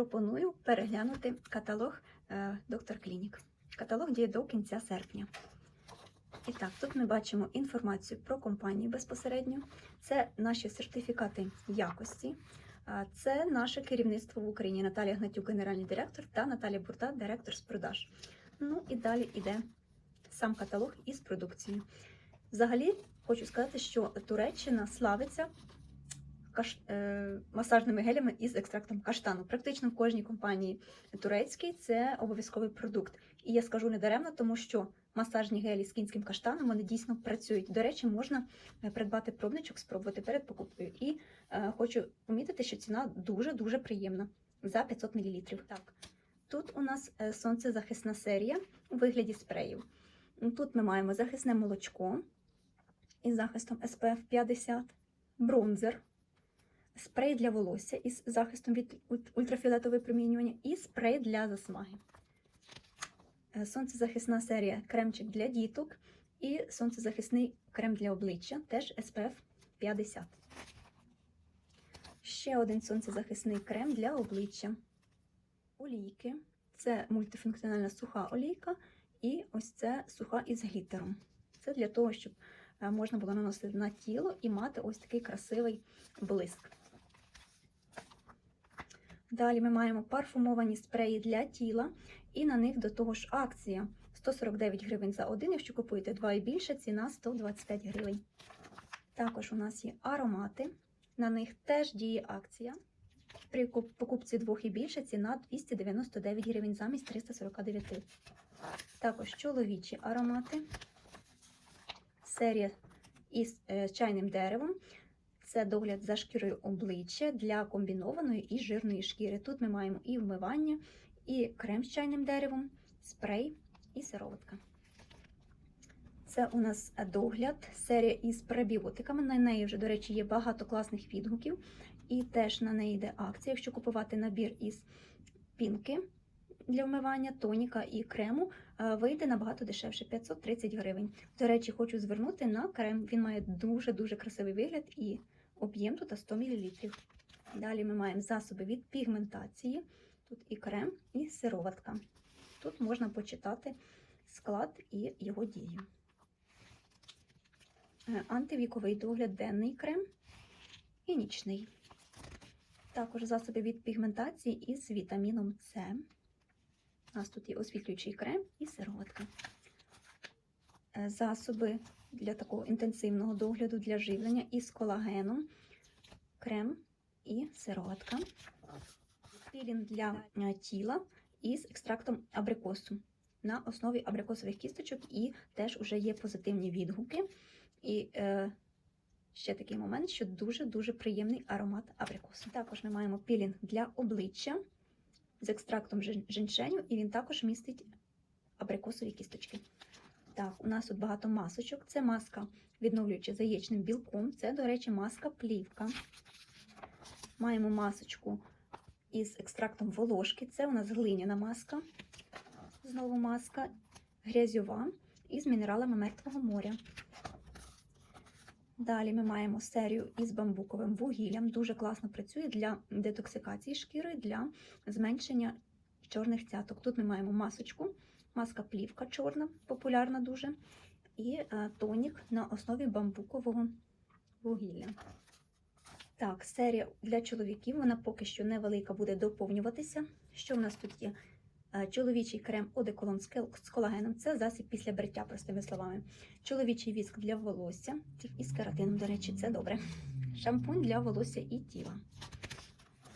пропоную переглянути каталог е, Доктор Клінік. Каталог діє до кінця серпня. І так, тут ми бачимо інформацію про компанію безпосередньо. Це наші сертифікати якості. Це наше керівництво в Україні. Наталія Гнатюк, генеральний директор, та Наталія Бурта, директор з продаж. Ну і далі йде сам каталог із продукцією. Взагалі, хочу сказати, що Туреччина славиться каш... е, масажними гелями із екстрактом каштану. Практично в кожній компанії турецькій це обов'язковий продукт. І я скажу не даремно, тому що масажні гелі з кінським каштаном вони дійсно працюють. До речі, можна е, придбати пробничок, спробувати перед покупкою. І е, хочу помітити, що ціна дуже дуже приємна за 500 мл. Так, тут у нас е, сонцезахисна серія у вигляді спреїв. Тут ми маємо захисне молочко із захистом SPF 50, бронзер, спрей для волосся із захистом від ульт- ультрафіолетового промінювання і спрей для засмаги. Е, Сонцезахисна серія кремчик для діток і сонцезахисний крем для обличчя, теж SPF 50. Ще один сонцезахисний крем для обличчя. Олійки. Це мультифункціональна суха олійка, і ось це суха із глітером. Це для того, щоб е, можна було наносити на тіло і мати ось такий красивий блиск. Далі ми маємо парфумовані спреї для тіла, і на них до того ж акція 149 гривень за один. Якщо купуєте два і більше, ціна 125 гривень. Також у нас є аромати, на них теж діє акція. При покупці двох і більше ціна 299 гривень замість 349. Також чоловічі аромати. Серія із е, чайним деревом. Це догляд за шкірою обличчя для комбінованої і жирної шкіри. Тут ми маємо і вмивання, і крем з чайним деревом, спрей і сироватка. Це у нас догляд, серія із пребіотиками. На неї вже, до речі, є багато класних відгуків. І теж на неї йде акція. Якщо купувати набір із пінки для вмивання, тоніка і крему, вийде набагато дешевше 530 гривень. До речі, хочу звернути на крем. Він має дуже-дуже красивий вигляд і об'єм тут 100 мл. Далі ми маємо засоби від пігментації. Тут і крем, і сироватка. Тут можна почитати склад і його дію. Е, Антивіковий догляд денний крем і нічний. Також засоби від пігментації із вітаміном С. У нас тут є освітлюючий крем і сироватка. Е, Засоби для такого інтенсивного догляду для живлення із колагеном, крем і сироватка. Пілінг для е, тіла із екстрактом абрикосу на основі абрикосових кісточок, і теж вже є позитивні відгуки. І е, ще такий момент, що дуже-дуже приємний аромат абрикосу. Також ми маємо пілінг для обличчя з екстрактом жен- женьшеню, і він також містить абрикосові кісточки. Так, у нас тут багато масочок. Це маска, відновлююча за яєчним білком. Це, до речі, маска плівка. Маємо масочку із екстрактом волошки. Це у нас глиняна маска. Знову маска грязьова із мінералами мертвого моря. Далі ми маємо серію із бамбуковим вугіллям. Дуже класно працює для детоксикації шкіри, для зменшення чорних цяток. Тут ми маємо масочку, маска плівка чорна, популярна дуже, і е, тонік на основі бамбукового вугілля. Так, серія для чоловіків, вона поки що невелика, буде доповнюватися. Що в нас тут є? Е, Чоловічий крем одеколон з колагеном це засіб після бриття, простими словами. Чоловічий віск для волосся із кератином, до речі, це добре. Шампунь для волосся і тіла.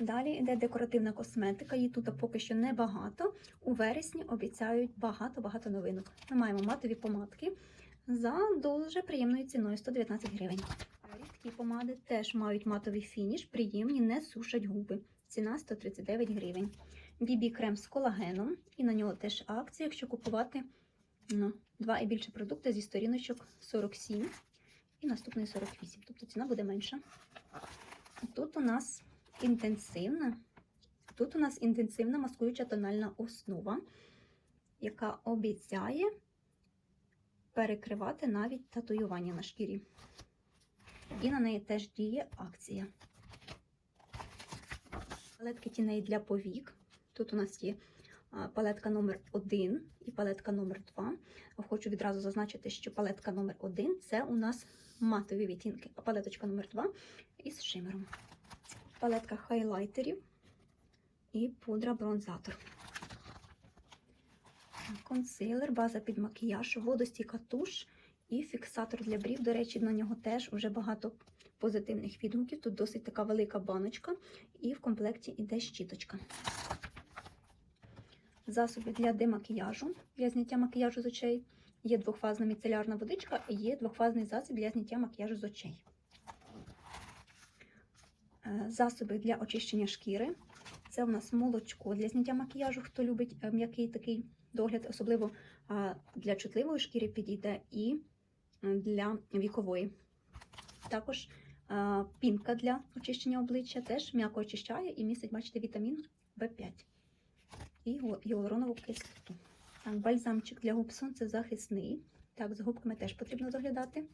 Далі йде декоративна косметика, її тут поки що небагато. У вересні обіцяють багато-багато новинок. Ми маємо матові помадки за дуже приємною ціною 119 гривень. Рідкі помади теж мають матовий фініш, приємні, не сушать губи. Ціна 139 гривень. Бібі крем з колагеном, і на нього теж акція, якщо купувати ну, два і більше продукти зі сторіночок 47 і наступний 48, тобто ціна буде менша. Тут у нас інтенсивна, тут у нас інтенсивна маскуюча тональна основа, яка обіцяє перекривати навіть татуювання на шкірі. І на неї теж діє акція. Палетки тіней для повік. Тут у нас є палетка номер 1 і палетка номер 2. Хочу відразу зазначити, що палетка номер 1 це у нас матові відтінки, а палеточка номер 2 із шимером. Палетка хайлайтерів і пудра бронзатор. Консилер, база під макіяж, водостійка туш і фіксатор для брів. До речі, на нього теж вже багато позитивних відгуків. Тут досить така велика баночка, і в комплекті йде щіточка. Засоби для демакіяжу, для зняття макіяжу з очей. Є двохфазна міцелярна водичка і є двохфазний засіб для зняття макіяжу з очей. Е, Засоби для очищення шкіри. Це у нас молочко для зняття макіяжу, хто любить е, м'який такий догляд, особливо для чутливої шкіри підійде і для вікової. Також пінка для очищення обличчя теж м'яко очищає і містить, бачите, вітамін В5 і гіалуронову кислоту. Бальзамчик для губ сонцезахисний. Так, з губками теж потрібно доглядати.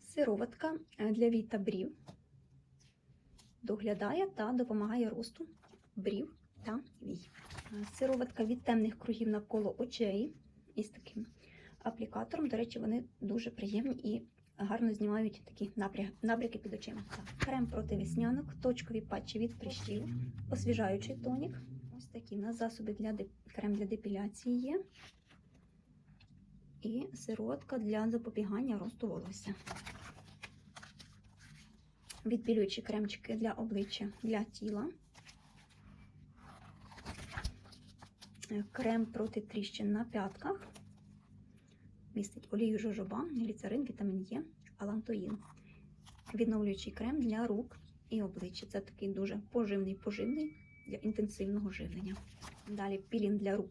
Сироватка е, для та брів. Доглядає та допомагає росту брів та вій. Е, Сироватка від темних кругів навколо очей із таким аплікатором. До речі, вони дуже приємні і гарно знімають такі набряки під очима. Крем проти веснянок, точкові патчі від прищів, освіжаючий тонік. Ось такі у нас засоби для деп- крем для депіляції є. І сироватка для запобігання росту волосся. Відбілюючі кремчики для обличчя для тіла. Е, крем проти тріщин на п'ятках. Містить олію жожоба, гліцерин, вітамін Е, алантоїн. Відновлюючий крем для рук і обличчя. Це такий дуже поживний поживний для інтенсивного живлення. Далі пілінг для рук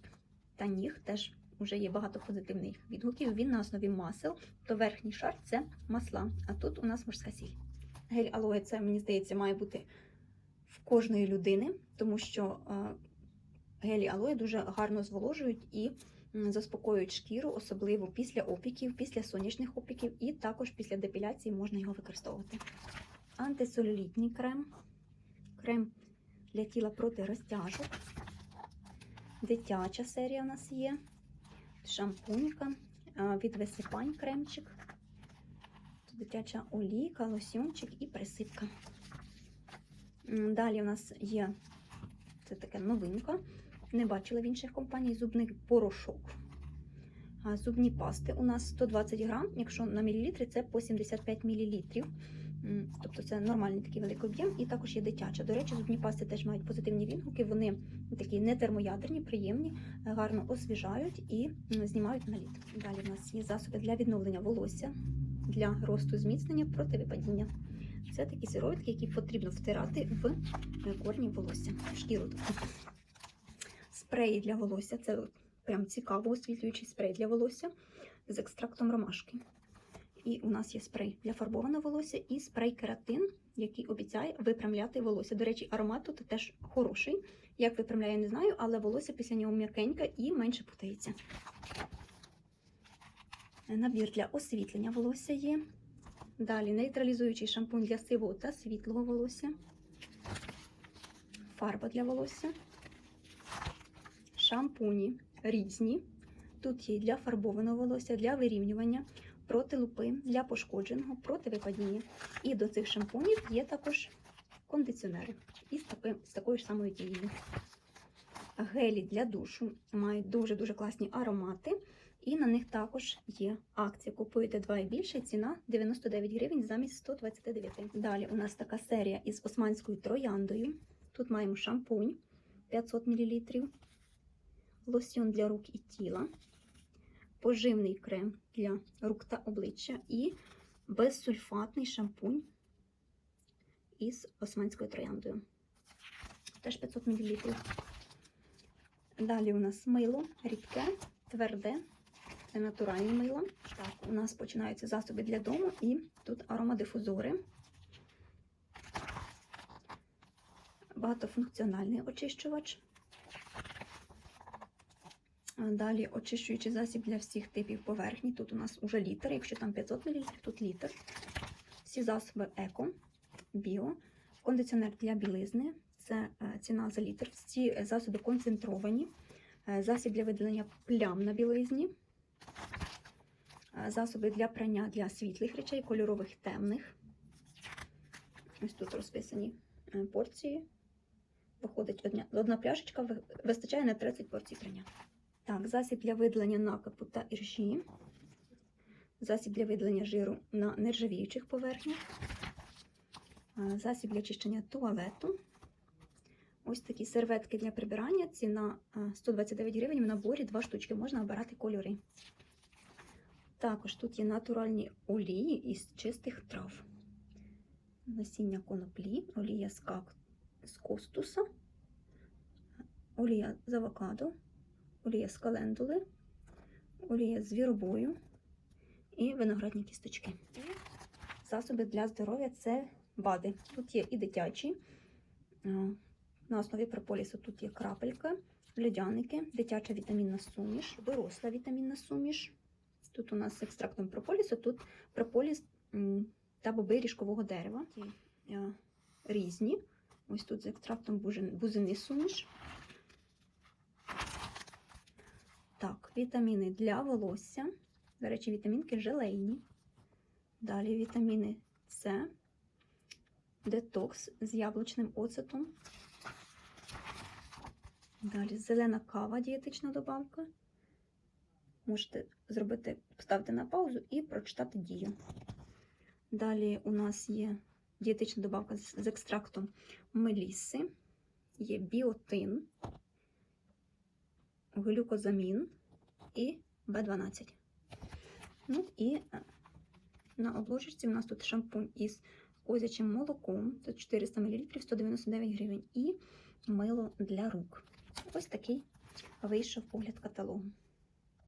та ніг теж вже є багато позитивних відгуків. Він на основі масел, то верхній шар це масла, а тут у нас морська сіль. Гель алоє це, мені здається, має бути в кожної людини, тому що е, гелі алоє дуже гарно зволожують і заспокоюють шкіру, особливо після опіків, після сонячних опіків, і також після депіляції можна його використовувати. Антицелюлітний крем, крем для тіла проти розтяжок. Дитяча серія у нас є. Шампунька від висипань кремчик. Дитяча олійка, лосьончик і присипка. Далі у нас є це таке новинка. Не бачила в інших компаній зубний порошок. А Зубні пасти у нас 120 грам, якщо на мілілітри це по 75 мілілітрів. Тобто це нормальний такий великий об'єм, і також є дитяча. До речі, зубні пасти теж мають позитивні відгуки. Вони такі не термоядерні, приємні, гарно освіжають і знімають наліт. Далі в нас є засоби для відновлення волосся, для росту зміцнення проти випадіння. Це такі сироватки, які потрібно втирати в е, корні волосся, в шкіру. Тобто. Спреї для волосся це прям цікаво освітлюючий спрей для волосся з екстрактом ромашки. І у нас є спрей для фарбованого волосся і спрей кератин, який обіцяє випрямляти волосся. До речі, аромат тут теж хороший. Як випрямляє, не знаю, але волосся після нього м'якеньке і менше путається. Набір для освітлення волосся є. Далі нейтралізуючий шампунь для сивого та світлого волосся. Фарба для волосся. Шампуні різні. Тут є для фарбованого волосся, для вирівнювання, проти лупи, для пошкодженого, проти випадіння. І до цих шампунів є також кондиціонери із, таким, з такою ж самою дією. Гелі для душу мають дуже-дуже класні аромати. І на них також є акція. Купуєте два і більше, ціна 99 гривень замість 129. Далі у нас така серія із османською трояндою. Тут маємо шампунь 500 мл, лосьон для рук і тіла, поживний крем для рук та обличчя і безсульфатний шампунь із османською трояндою. Теж 500 мл. Далі у нас мило рідке, тверде, це натуральні мила. Так, у нас починаються засоби для дому і тут аромадифузори. Багатофункціональний очищувач. Далі очищуючий засіб для всіх типів поверхні. Тут у нас уже літр, якщо там 500 мл, тут літр. Всі засоби еко, біо, кондиціонер для білизни, це е, ціна за літр. Всі засоби концентровані. Е, Засіб для видалення плям на білизні. Засоби для прання для світлих речей, кольорових темних. Ось тут розписані е, порції. Виходить одна, пляшечка, вистачає на 30 порцій прання. Так, засіб для видалення накипу та іржі. Засіб для видалення жиру на нержавіючих поверхнях. Засіб для очищення туалету. Ось такі серветки для прибирання. Ціна е, 129 гривень. В наборі два штучки. Можна обирати кольори. Також тут є натуральні олії із чистих трав. Насіння коноплі, олія з, как... з костуса, олія з авокадо, олія з календули, олія з звіробою і виноградні кісточки. Засоби для здоров'я це БАДи. Тут є і дитячі. На основі прополісу тут є крапелька, льодяники, дитяча вітамінна суміш, доросла вітамінна суміш. Тут у нас з екстрактом прополісу, тут прополіс та боби ріжкового дерева. Е, різні. Ось тут з екстрактом бузини суміш. Так, вітаміни для волосся. До речі, вітамінки желейні. Далі вітаміни С, детокс з яблучним оцетом. Далі зелена кава, дієтична добавка. Можете зробити, поставити на паузу і прочитати дію. Далі у нас є дієтична добавка з, екстрактом меліси, є біотин, глюкозамін і В12. Ну і е, на обложечці у нас тут шампунь із козячим молоком, це 400 мл, 199 гривень, і мило для рук. Ось такий вийшов погляд каталогу.